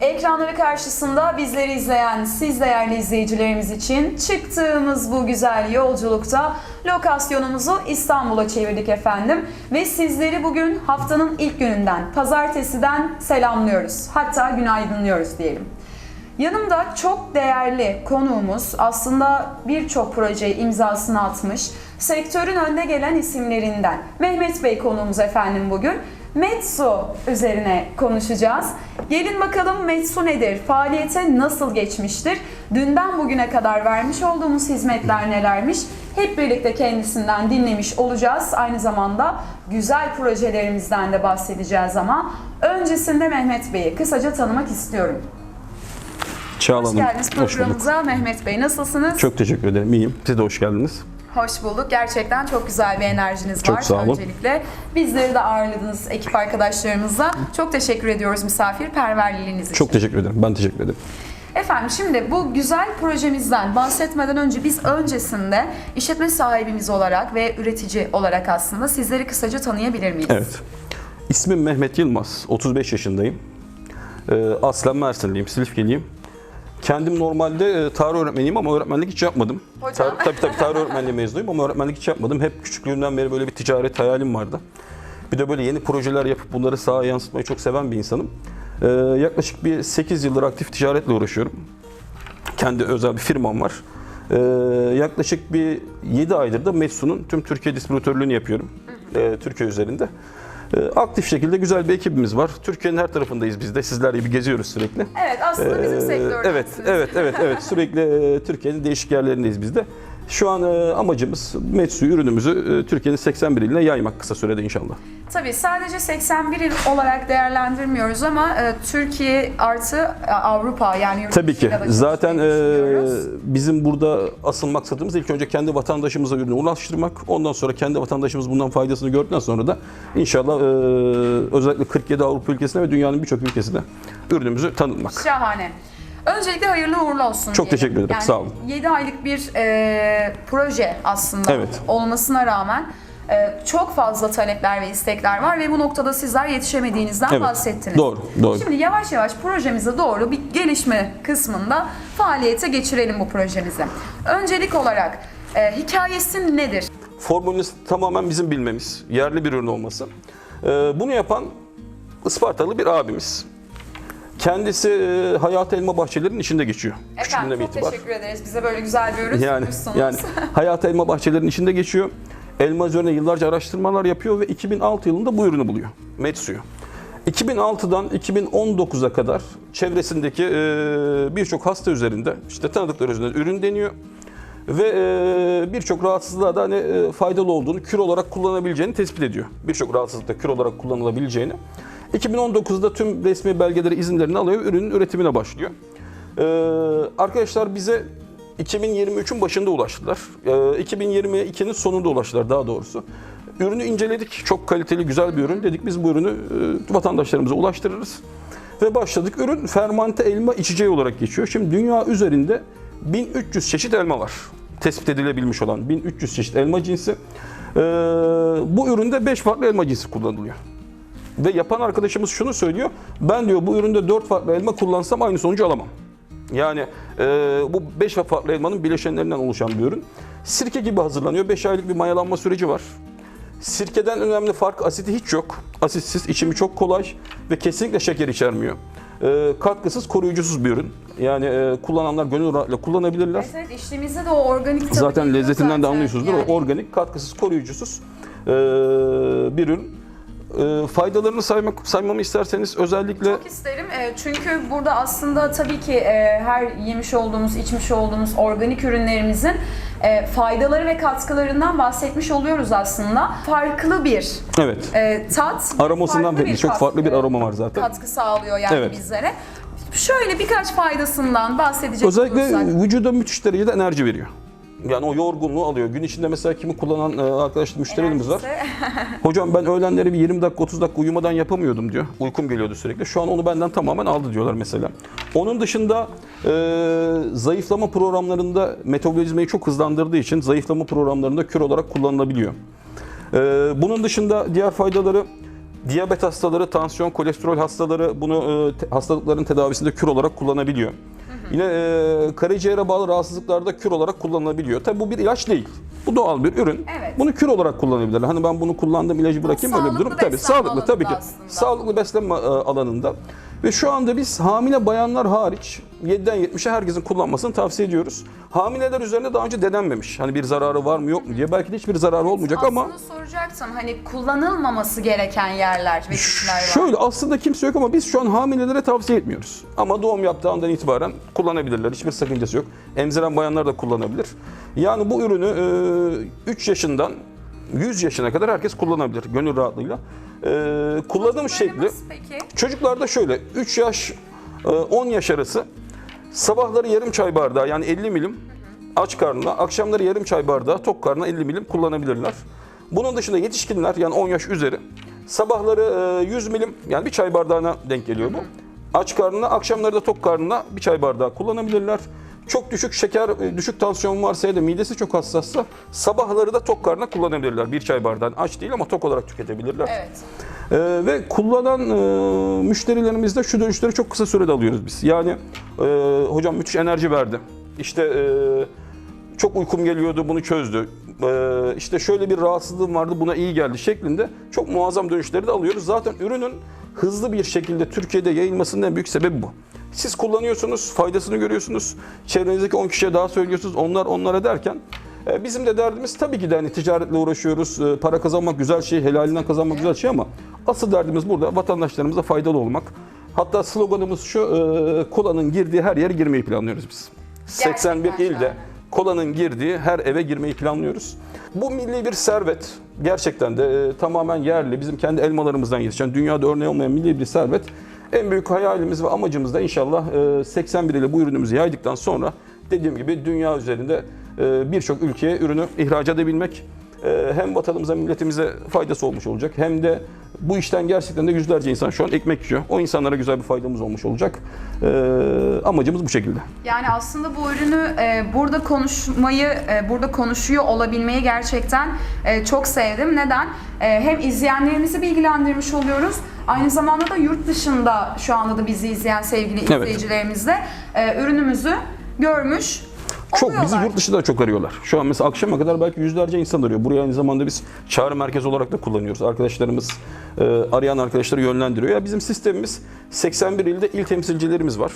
Ekranları karşısında bizleri izleyen siz değerli izleyicilerimiz için çıktığımız bu güzel yolculukta lokasyonumuzu İstanbul'a çevirdik efendim. Ve sizleri bugün haftanın ilk gününden, pazartesiden selamlıyoruz. Hatta günaydınlıyoruz diyelim. Yanımda çok değerli konuğumuz aslında birçok projeye imzasını atmış, sektörün önde gelen isimlerinden. Mehmet Bey konuğumuz efendim bugün. Metsu üzerine konuşacağız. Gelin bakalım Metsu nedir? Faaliyete nasıl geçmiştir? Dünden bugüne kadar vermiş olduğumuz hizmetler nelermiş? Hep birlikte kendisinden dinlemiş olacağız. Aynı zamanda güzel projelerimizden de bahsedeceğiz ama öncesinde Mehmet Bey'i kısaca tanımak istiyorum. Çağla Hoş Hanım, geldiniz hoş bulduk. programımıza Mehmet Bey. Nasılsınız? Çok teşekkür ederim. İyiyim. Siz de hoş geldiniz. Hoş bulduk. Gerçekten çok güzel bir enerjiniz Çok var sağ olun. öncelikle. Bizleri de ağırladınız ekip arkadaşlarımızla. Çok teşekkür ediyoruz misafirperverliğiniz için. Çok teşekkür ederim. Ben teşekkür ederim. Efendim şimdi bu güzel projemizden bahsetmeden önce biz öncesinde işletme sahibimiz olarak ve üretici olarak aslında sizleri kısaca tanıyabilir miyiz? Evet. İsmim Mehmet Yılmaz. 35 yaşındayım. Ee, aslen Mersinliyim, Silifkeliyim. Kendim normalde e, tarih öğretmeniyim ama öğretmenlik hiç yapmadım. Hocam. Tar- tabii tabii tarih öğretmenliği mezunuyum ama öğretmenlik hiç yapmadım. Hep küçüklüğümden beri böyle bir ticaret hayalim vardı. Bir de böyle yeni projeler yapıp bunları sahaya yansıtmayı çok seven bir insanım. Ee, yaklaşık bir 8 yıldır aktif ticaretle uğraşıyorum. Kendi özel bir firmam var. Ee, yaklaşık bir 7 aydır da Metsu'nun tüm Türkiye distribütörlüğünü yapıyorum. Ee, Türkiye üzerinde. Ee, aktif şekilde güzel bir ekibimiz var. Türkiye'nin her tarafındayız biz de. Sizler gibi geziyoruz sürekli. Evet aslında bizim Ee. Evet, evet, evet, evet. Sürekli e, Türkiye'nin değişik yerlerindeyiz biz de. Şu an e, amacımız Metsu ürünümüzü e, Türkiye'nin 81 iline yaymak kısa sürede inşallah. Tabii sadece 81 il olarak değerlendirmiyoruz ama e, Türkiye artı Avrupa yani yurt Tabii ki. Zaten bizim burada asıl maksadımız ilk önce kendi vatandaşımıza ürünü ulaştırmak. Ondan sonra kendi vatandaşımız bundan faydasını gördükten sonra da inşallah özellikle 47 Avrupa ülkesine ve dünyanın birçok ülkesine ürünümüzü tanıtmak. Şahane. Öncelikle hayırlı uğurlu olsun. Çok diyelim. teşekkür ederim, sağ olun. 7 aylık bir e, proje aslında Evet. olmasına rağmen e, çok fazla talepler ve istekler var ve bu noktada sizler yetişemediğinizden Evet, bahsettiniz. doğru, doğru. Şimdi yavaş yavaş projemize doğru bir gelişme kısmında faaliyete geçirelim bu projemizi. Öncelik olarak e, hikayesi nedir? Formülünü tamamen bizim bilmemiz, yerli bir ürün olması. E, bunu yapan Ispartalı bir abimiz. Kendisi e, Hayat Elma Bahçeleri'nin içinde geçiyor. Efendim Küçüklüğünden çok itibar. teşekkür ederiz. Bize böyle güzel bir ürün Yani sunmuşsunuz. yani Hayat Elma Bahçeleri'nin içinde geçiyor. Elma üzerine yıllarca araştırmalar yapıyor ve 2006 yılında bu ürünü buluyor. Metsu'yu. 2006'dan 2019'a kadar çevresindeki e, birçok hasta üzerinde işte tanıdıkları üzerinde ürün deniyor ve e, birçok rahatsızlığa da hani, e, faydalı olduğunu, kür olarak kullanabileceğini tespit ediyor. Birçok rahatsızlıkta kür olarak kullanılabileceğini. 2019'da tüm resmi belgeleri, izinlerini alıyor, ürünün üretimine başlıyor. Ee, arkadaşlar bize 2023'ün başında ulaştılar. Ee, 2022'nin sonunda ulaştılar daha doğrusu. Ürünü inceledik. Çok kaliteli, güzel bir ürün. Dedik biz bu ürünü e, vatandaşlarımıza ulaştırırız. Ve başladık. Ürün fermante elma içeceği olarak geçiyor. Şimdi dünya üzerinde 1300 çeşit elma var. Tespit edilebilmiş olan 1300 çeşit elma cinsi. Ee, bu üründe 5 farklı elma cinsi kullanılıyor. Ve yapan arkadaşımız şunu söylüyor. Ben diyor bu üründe 4 farklı elma kullansam aynı sonucu alamam. Yani e, bu 5 farklı elmanın bileşenlerinden oluşan bir ürün. Sirke gibi hazırlanıyor. 5 aylık bir mayalanma süreci var. Sirkeden önemli fark asiti hiç yok. Asitsiz, içimi çok kolay ve kesinlikle şeker içermiyor. E, katkısız, koruyucusuz bir ürün. Yani e, kullananlar gönül rahatlıkla kullanabilirler. Evet, evet içtiğimizde de o organik tadı Zaten lezzetinden de zaten. anlıyorsunuzdur. Yani. O organik, katkısız, koruyucusuz e, bir ürün. E, faydalarını saymak, saymamı isterseniz özellikle Çok isterim E, çünkü burada aslında tabii ki e, her yemiş olduğumuz, içmiş olduğumuz organik ürünlerimizin e, faydaları ve katkılarından bahsetmiş oluyoruz aslında. Farklı bir evet e, tat, aromasından farklı belli. Çok katkı- farklı bir aroma var zaten. Katkı sağlıyor yani Evet. bizlere. Şöyle birkaç faydasından bahsedecek Özellikle olursak. vücuda müthiş derecede enerji veriyor. Yani o yorgunluğu alıyor. Gün içinde mesela kimi kullanan e, arkadaş müşterilerimiz var. Hocam ben öğlenleri bir 20 dakika 30 dakika uyumadan yapamıyordum diyor. Uykum geliyordu sürekli. Şu an onu benden tamamen aldı diyorlar mesela. Onun dışında e, zayıflama programlarında metabolizmayı çok hızlandırdığı için zayıflama programlarında kür olarak kullanılabiliyor. E, bunun dışında diğer faydaları Diyabet hastaları, tansiyon, kolesterol hastaları bunu e, hastalıkların tedavisinde kür olarak kullanabiliyor. Yine e, karaciğere bağlı rahatsızlıklarda kür olarak kullanılabiliyor. Tabi bu bir ilaç değil. Bu doğal bir ürün. Evet. Bunu kür olarak kullanabilirler. Hani ben bunu kullandım ilacı bırakayım öyle bir durum. sağlıklı Tabii beslenme sağlıklı tabii ki. alanında aslında. Sağlıklı beslenme e, alanında. Ve şu anda biz hamile bayanlar hariç 7'den 70'e herkesin kullanmasını tavsiye ediyoruz. Hamileler üzerinde daha önce denenmemiş. Hani bir zararı var mı yok mu diye. Belki de hiçbir zararı olmayacak ama Aslında soracaktım hani kullanılmaması gereken yerler ve kişiler var. Şöyle aslında kimse yok ama biz şu an hamilelere tavsiye etmiyoruz. Ama doğum yaptığı andan itibaren kullanabilirler. Hiçbir sakıncası yok. Emziren bayanlar da kullanabilir. Yani bu ürünü 3 yaşından 100 yaşına kadar herkes kullanabilir gönül rahatlığıyla. E, kullanım şekli Nasıl peki? çocuklarda şöyle 3 yaş e, 10 yaş arası sabahları yarım çay bardağı yani 50 milim aç karnına, akşamları yarım çay bardağı tok karnına 50 milim kullanabilirler. Bunun dışında yetişkinler yani 10 yaş üzeri sabahları e, 100 milim yani bir çay bardağına denk geliyor bu. Aç karnına, akşamları da tok karnına bir çay bardağı kullanabilirler. Çok düşük şeker, e, düşük tansiyon varsa ya da midesi çok hassassa sabahları da tok karnına kullanabilirler. Bir çay bardağını aç değil ama tok olarak tüketebilirler. Evet. Ee, ve kullanan e, müşterilerimizde şu dönüşleri çok kısa sürede alıyoruz biz. Yani e, hocam müthiş enerji verdi. İşte e, çok uykum geliyordu bunu çözdü. E, işte şöyle bir rahatsızlığım vardı buna iyi geldi şeklinde çok muazzam dönüşleri de alıyoruz. Zaten ürünün hızlı bir şekilde Türkiye'de yayılmasının en büyük sebebi bu. Siz kullanıyorsunuz, faydasını görüyorsunuz. Çevrenizdeki 10 kişiye daha söylüyorsunuz. Onlar onlara derken e, Bizim de derdimiz tabii ki de hani ticaretle uğraşıyoruz. E, Para kazanmak güzel şey, helalinden kazanmak güzel şey ama asıl derdimiz burada vatandaşlarımıza faydalı olmak. Hatta sloganımız şu, e, kolanın girdiği her yere girmeyi planlıyoruz biz. 81 Gerçekten ilde şahane. kolanın girdiği her eve girmeyi planlıyoruz. Bu milli bir servet. Gerçekten de e, tamamen yerli, bizim kendi elmalarımızdan yetişen, dünyada örneği olmayan milli bir servet. En büyük hayalimiz ve amacımız da inşallah e, 81 ile bu ürünümüzü yaydıktan sonra dediğim gibi dünya üzerinde e, birçok ülkeye ürünü ihraç edebilmek hem vatanımıza, milletimize faydası olmuş olacak hem de bu işten gerçekten de yüzlerce insan şu an ekmek yiyor. O insanlara güzel bir faydamız olmuş olacak. E, amacımız bu şekilde. Yani aslında bu ürünü e, burada konuşmayı, e, burada konuşuyor olabilmeyi gerçekten e, çok sevdim. Neden? Hem izleyenlerimizi bilgilendirmiş oluyoruz. Aynı zamanda da yurt dışında şu anda da bizi izleyen sevgili Evet. izleyicilerimiz de e, ürünümüzü görmüş Çok bizi yurt dışında çok arıyorlar. Şu an mesela akşama kadar belki yüzlerce insan arıyor. Buraya aynı zamanda biz çağrı merkezi olarak da kullanıyoruz. Arkadaşlarımız e, arayan arkadaşları yönlendiriyor. Ya bizim sistemimiz 81 ilde il temsilcilerimiz var.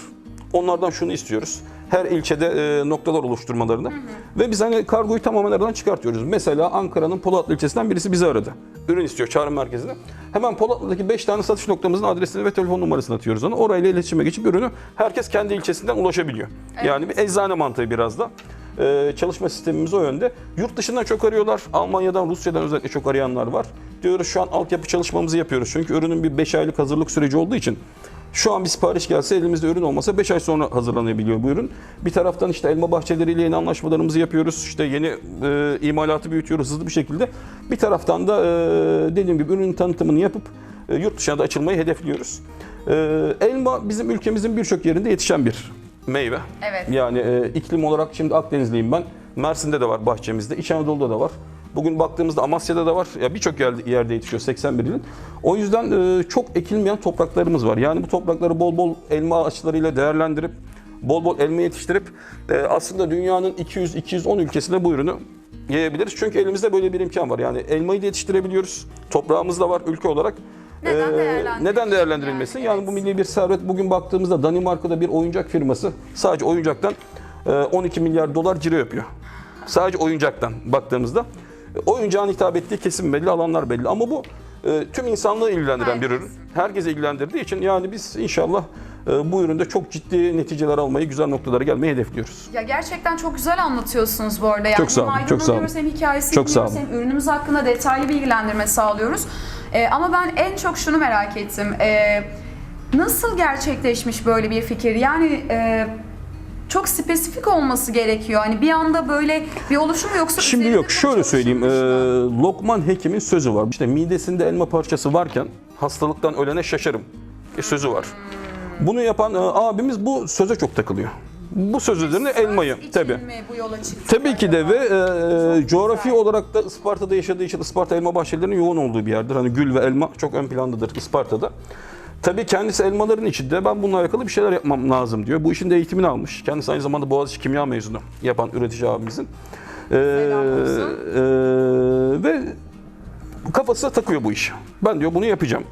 Onlardan şunu istiyoruz. Her ilçede e, noktalar oluşturmalarını. Ve biz hani kargoyu tamamen aradan çıkartıyoruz. Mesela Ankara'nın Polatlı ilçesinden birisi bizi aradı. Ürün istiyor çağrı merkezine. Hemen Polatlı'daki 5 tane satış noktamızın adresini ve telefon numarasını atıyoruz ona. Orayla iletişime geçip ürünü herkes kendi ilçesinden ulaşabiliyor. Yani bir eczane mantığı biraz da. Ee, çalışma sistemimiz o yönde. Yurt dışından çok arıyorlar. Almanya'dan, Rusya'dan özellikle çok arayanlar var. Diyoruz şu an altyapı çalışmamızı yapıyoruz. Çünkü ürünün bir 5 aylık hazırlık süreci olduğu için şu an bir sipariş gelse elimizde ürün olmasa 5 ay sonra hazırlanabiliyor bu ürün. Bir taraftan işte elma bahçeleriyle yeni anlaşmalarımızı yapıyoruz. İşte yeni e, imalatı büyütüyoruz hızlı bir şekilde. Bir taraftan da e, dediğim gibi ürünün tanıtımını yapıp e, yurt dışına da açılmayı hedefliyoruz. E, elma bizim ülkemizin birçok yerinde yetişen bir meyve. Evet. Yani e, iklim olarak şimdi Akdenizliyim ben. Mersin'de de var bahçemizde, İç Anadolu'da da var. Bugün baktığımızda Amasya'da da var. Ya birçok yerde, yetişiyor 81 ilin. O yüzden e, çok ekilmeyen topraklarımız var. Yani bu toprakları bol bol elma ağaçlarıyla değerlendirip bol bol elma yetiştirip e, aslında dünyanın 200-210 ülkesine bu ürünü yayabiliriz. Çünkü elimizde böyle bir imkan var. Yani elmayı da yetiştirebiliyoruz. Toprağımız da var ülke olarak. Neden Ee, neden değerlendirilmesin? yani? Yani, Evet. bu milli bir servet. Bugün baktığımızda Danimarka'da bir oyuncak firması sadece oyuncaktan e, 12 milyar dolar ciro yapıyor. Sadece oyuncaktan baktığımızda. E, Oyuncağın hitap ettiği kesim belli, alanlar belli. Ama bu e, tüm insanlığı ilgilendiren bir ürün. Herkes. Herkese ilgilendirdiği için yani biz inşallah e, bu üründe çok ciddi neticeler almayı, güzel noktalara gelmeyi hedefliyoruz. Ya gerçekten çok güzel anlatıyorsunuz bu arada. Yani Çok sağ olun, çok sağ olun. hem hikayesini Çok sağ dinliyoruz hem ürünümüz hakkında detaylı bilgilendirme sağlıyoruz. Ee, ama ben en çok şunu merak ettim. Ee, nasıl gerçekleşmiş böyle bir fikir? Yani e, çok spesifik olması gerekiyor. Hani bir anda böyle bir oluşum yoksa Şimdi yok şöyle söyleyeyim. çalışılmış mı? e, Lokman Hekim'in sözü var. İşte midesinde elma parçası varken hastalıktan ölene şaşarım. Bir sözü var. Bunu yapan e, abimiz bu söze çok takılıyor. Bu söz üzerine elmayı için tabii. ki de ve e, coğrafi olarak da Isparta'da yaşadığı için Isparta elma bahçelerinin yoğun olduğu bir yerdir. Hani gül ve elma çok ön plandadır Isparta'da. Tabii kendisi elmaların içinde ben bununla alakalı bir şeyler yapmam lazım diyor. Bu işin de eğitimini almış. Kendisi aynı zamanda Boğaziçi Kimya mezunu yapan üretici abimizin. Ee, e, ve kafasına takıyor bu işi. Ben diyor bunu yapacağım.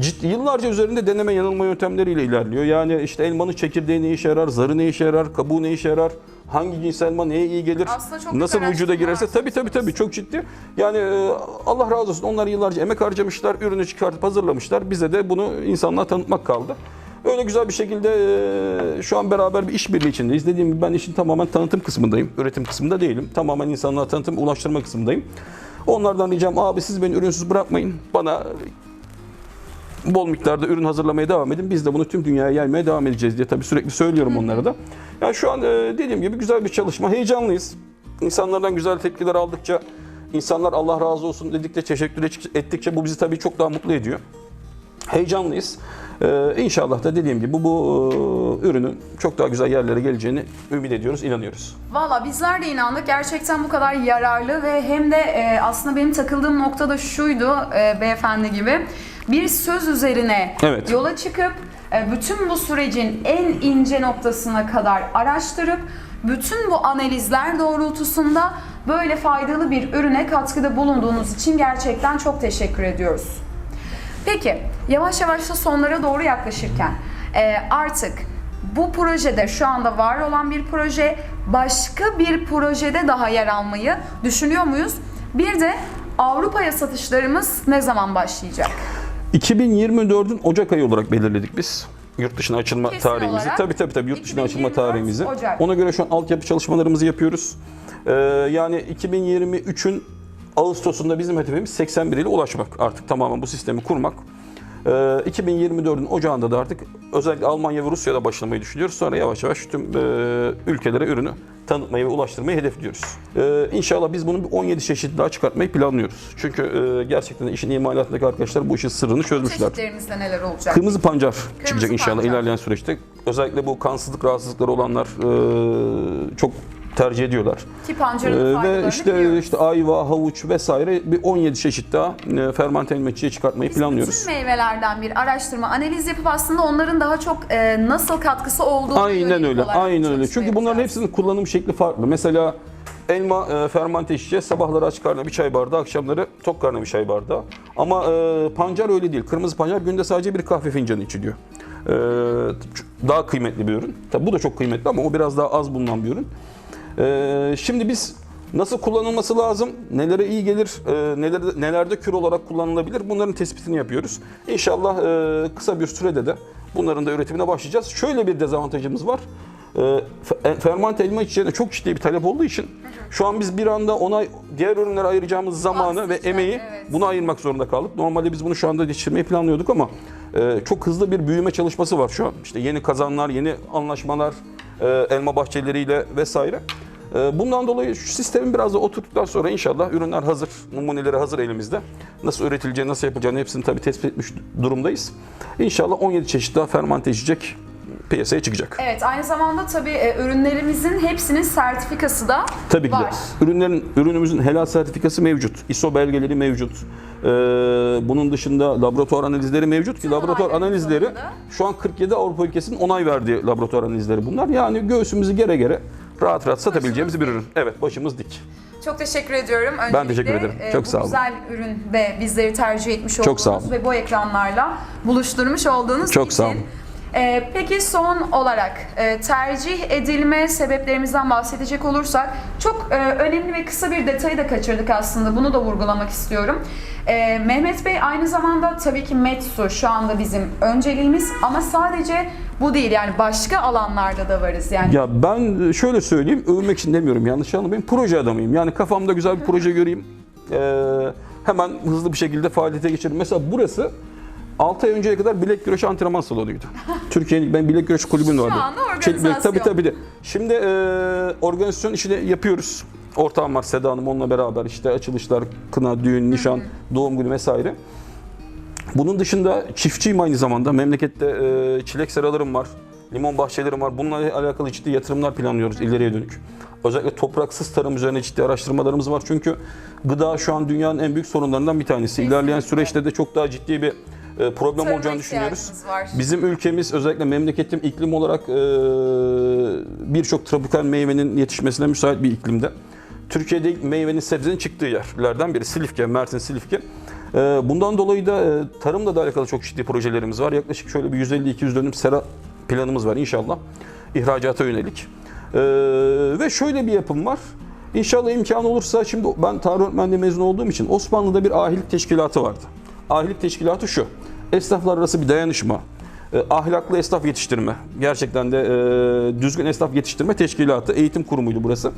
Ciddi, yıllarca üzerinde deneme yanılma yöntemleriyle ilerliyor. Yani işte elmanın çekirdeği ne işe yarar, zarı ne işe yarar, kabuğu ne işe yarar, hangi cins elma neye iyi gelir, nasıl vücuda girerse tabii tabii tabii çok ciddi. Yani e, Allah razı olsun onlar yıllarca emek harcamışlar, ürünü çıkartıp hazırlamışlar. Bize de bunu insanlığa tanıtmak kaldı. Öyle güzel bir şekilde e, şu an beraber bir işbirliği içindeyiz. Dediğim gibi ben işin tamamen tanıtım kısmındayım. Üretim kısmında değilim. Tamamen insanlığa tanıtım, ulaştırma kısmındayım. Onlardan ricam abi siz beni ürünsüz bırakmayın. Bana bol miktarda ürün hazırlamaya devam edin. Biz de bunu tüm dünyaya yaymaya devam edeceğiz diye tabii sürekli söylüyorum onlara da. Yani şu an e, dediğim gibi güzel bir çalışma. Heyecanlıyız. İnsanlardan güzel tepkiler aldıkça, insanlar Allah razı olsun dedikçe, teşekkür ettikçe bu bizi tabii çok daha mutlu ediyor. Heyecanlıyız. Ee, inşallah da dediğim gibi bu, bu e, ürünün çok daha güzel yerlere geleceğini ümit ediyoruz, inanıyoruz. Valla bizler de inandık. Gerçekten bu kadar yararlı ve hem de e, aslında benim takıldığım nokta da şuydu e, beyefendi gibi. Bir söz üzerine Evet. yola çıkıp e, bütün bu sürecin en ince noktasına kadar araştırıp bütün bu analizler doğrultusunda böyle faydalı bir ürüne katkıda bulunduğunuz için gerçekten çok teşekkür ediyoruz. Peki yavaş yavaş da sonlara doğru yaklaşırken e, artık bu projede şu anda var olan bir proje başka bir projede daha yer almayı düşünüyor muyuz? Bir de Avrupa'ya satışlarımız ne zaman başlayacak? 2024'ün Ocak ayı olarak belirledik biz. Yurt dışına açılma Kesin tarihimizi. olarak Tabii tabii tabii yurt dışına açılma 2024 tarihimizi. Ocak. Ona göre şu an altyapı çalışmalarımızı yapıyoruz. Ee, yani 2023'ün Ağustos'unda bizim hedefimiz 81 ile ulaşmak. Artık tamamen bu sistemi kurmak. Ee, 2024'ün Ocağında da artık özellikle Almanya ve Rusya'da başlamayı düşünüyoruz. Sonra yavaş yavaş tüm e, ülkelere ürünü tanıtmayı ve ulaştırmayı hedefliyoruz. Ee, inşallah biz bunu bir 17 çeşit daha çıkartmayı planlıyoruz. Çünkü e, gerçekten işin imalatındaki arkadaşlar bu işin sırrını çözmüşler. Çeşitlerimizde neler olacak? Kırmızı pancar çıkacak inşallah pancar. ilerleyen süreçte. Özellikle bu kansızlık rahatsızlıkları olanlar e, çok tercih ediyorlar. Ki pancarın E, faydalarını ve işte biliyoruz. işte ayva, havuç vesaire bir 17 çeşit daha e, fermente elmacıya çıkartmayı Biz planlıyoruz. Bütün meyvelerden bir araştırma, analiz yapıp aslında onların daha çok e, nasıl katkısı olduğunu Aynen öyle. Aynen öyle. Çünkü bunların hepsinin kullanım şekli farklı. Mesela elma e, fermente içeceğiz. Sabahları aç karnına bir çay bardağı, akşamları tok karnına bir çay bardağı. Ama e, pancar öyle değil. Kırmızı pancar günde sadece bir kahve fincanı içiliyor. E, daha kıymetli bir ürün. Tabii bu da çok kıymetli ama o biraz daha az bulunan bir ürün. E, şimdi biz nasıl kullanılması lazım, nelere iyi gelir, e, nelerde, nelerde kür olarak kullanılabilir bunların tespitini yapıyoruz. İnşallah e, kısa bir sürede de bunların da üretimine başlayacağız. Şöyle bir dezavantajımız var. E, fe- fermente elma içeceğine çok ciddi bir talep olduğu için şu an biz bir anda ona diğer ürünlere ayıracağımız zamanı ve emeği evet. buna ayırmak zorunda kaldık. Normalde biz bunu şu anda yetiştirmeyi planlıyorduk ama e, çok hızlı bir büyüme çalışması var şu an. İşte yeni kazanlar, yeni anlaşmalar, e, elma bahçeleriyle vesaire. E, bundan dolayı şu sistemin biraz da oturttuktan sonra inşallah ürünler hazır, numuneleri hazır elimizde. Nasıl üretileceğini, nasıl yapılacağını hepsini tabii tespit etmiş durumdayız. İnşallah 17 çeşit daha fermante içecek piyasaya çıkacak. Evet, aynı zamanda tabii e, ürünlerimizin hepsinin sertifikası da Tabii ki de. var. Ürünlerin, ürünümüzün helal sertifikası mevcut. ISO belgeleri mevcut. Ee, bunun dışında laboratuvar analizleri mevcut ki Tüm laboratuvar analizleri sonunda. şu an 47 Avrupa ülkesinin onay verdiği laboratuvar analizleri bunlar. Yani göğsümüzü gere gere rahat rahat satabileceğimiz bir ürün. Evet başımız dik. Çok teşekkür ediyorum. Öncelikle, Ben teşekkür ederim. e, Çok sağ olun. güzel ürün ve bizleri tercih etmiş Çok olduğunuz sağ olun. ve bu ekranlarla buluşturmuş olduğunuz Çok için. sağ olun. E, peki son olarak e, tercih edilme sebeplerimizden bahsedecek olursak çok e, önemli ve kısa bir detayı da kaçırdık aslında. Bunu da vurgulamak istiyorum. E, Mehmet Bey aynı zamanda tabii ki Metsu şu anda bizim önceliğimiz ama sadece bu değil yani başka alanlarda da varız yani. Ya ben şöyle söyleyeyim, övmek için demiyorum yanlış anlamayın. Proje adamıyım. Yani kafamda güzel bir proje göreyim. Ee, hemen hızlı bir şekilde faaliyete geçirim. Mesela burası 6 ay önceye kadar bilek güreşi antrenman salonuydu. Türkiye'nin ben bilek güreşi kulübüm vardı. anda Çelik bilek, organizasyon. tabii tabii de. Şimdi e, organizasyon işini yapıyoruz. Ortağım var Seda Hanım onunla beraber işte açılışlar, kına, düğün, nişan, doğum günü vesaire. Bunun dışında çiftçiyim aynı zamanda. Memlekette e, çilek seralarım var. limon bahçelerim var. Bununla alakalı ciddi yatırımlar planlıyoruz ileriye dönük. Özellikle topraksız tarım üzerine ciddi araştırmalarımız var. Çünkü gıda şu an dünyanın en büyük sorunlarından bir tanesi. İlerleyen süreçte de çok daha ciddi bir e, problem Tarıma olacağını düşünüyoruz. var. Bizim ülkemiz özellikle memleketim iklim olarak e, birçok tropikal meyvenin yetişmesine müsait bir iklimde. Türkiye'de meyvenin sebzenin çıktığı yerlerden biri Silifke, Mersin Silifke. E, bundan dolayı da tarımla da alakalı çok ciddi projelerimiz var. Yaklaşık şöyle bir 150-200 dönüm sera planımız var inşallah. İhracata yönelik. Ve şöyle bir yapım var. İnşallah imkan olursa şimdi ben tarih öğretmenliği mezun olduğum için Osmanlı'da bir ahilik teşkilatı vardı. Ahilik teşkilatı şu. Esnaflar arası bir dayanışma, e, ahlaklı esnaf yetiştirme, gerçekten de e, düzgün esnaf yetiştirme teşkilatı, eğitim kurumuydu burası.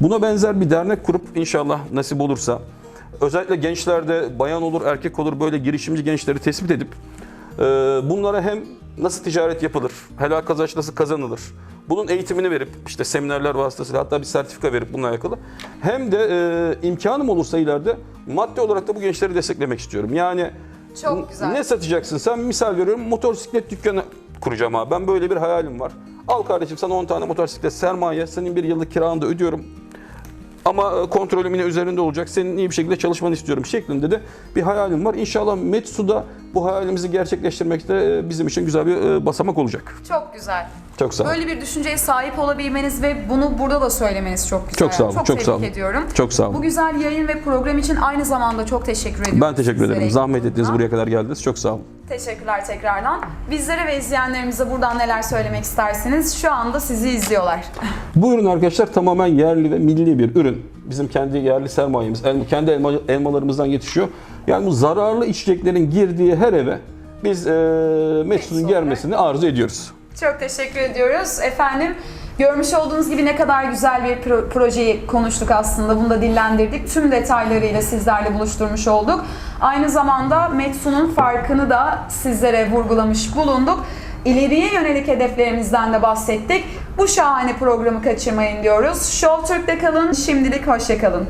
Buna benzer bir dernek kurup inşallah nasip olursa, özellikle gençlerde bayan olur, erkek olur böyle girişimci gençleri tespit edip e, bunlara hem nasıl ticaret yapılır, helal kazanç nasıl kazanılır, bunun eğitimini verip işte seminerler vasıtasıyla hatta bir sertifika verip bununla alakalı hem de e, imkanım olursa ileride maddi olarak da bu gençleri desteklemek istiyorum. Yani Çok güzel. ne satacaksın sen? Misal veriyorum motosiklet dükkanı kuracağım abi. Ben böyle bir hayalim var. Al kardeşim sana 10 tane motosiklet sermaye. Senin bir yıllık kiranı da ödüyorum. Ama e, kontrolüm yine üzerinde olacak. Senin iyi bir şekilde çalışmanı istiyorum şeklinde de bir hayalim var. İnşallah Metsu'da bu hayalimizi gerçekleştirmekte e, bizim için güzel bir e, basamak olacak. Çok güzel. Çok sağ ol. Böyle bir düşünceye sahip olabilmeniz ve bunu burada da söylemeniz çok güzel. Çok sağ olun, Çok, çok sağ olun. ediyorum. Çok sağ Bu olun. güzel yayın ve program için aynı zamanda çok teşekkür ediyorum. Ben teşekkür ederim. Zahmet ettiniz buraya kadar geldiniz. Çok sağ olun. Teşekkürler tekrardan. Bizlere ve izleyenlerimize buradan neler söylemek istersiniz? Şu anda sizi izliyorlar. Bu ürün arkadaşlar tamamen yerli ve milli bir ürün. Bizim kendi yerli sermayemiz, kendi elma, elmalarımızdan yetişiyor. Yani bu zararlı içeceklerin girdiği her eve biz e, olarak. gelmesini arzu ediyoruz. Çok teşekkür ediyoruz. Efendim görmüş olduğunuz gibi ne kadar güzel bir pro- projeyi konuştuk aslında. Bunu da dillendirdik. Tüm detaylarıyla sizlerle buluşturmuş olduk. Aynı zamanda Metsu'nun farkını da sizlere vurgulamış bulunduk. İleriye yönelik hedeflerimizden de bahsettik. Bu şahane programı kaçırmayın diyoruz. Show Türk'te kalın. Şimdilik hoşça kalın.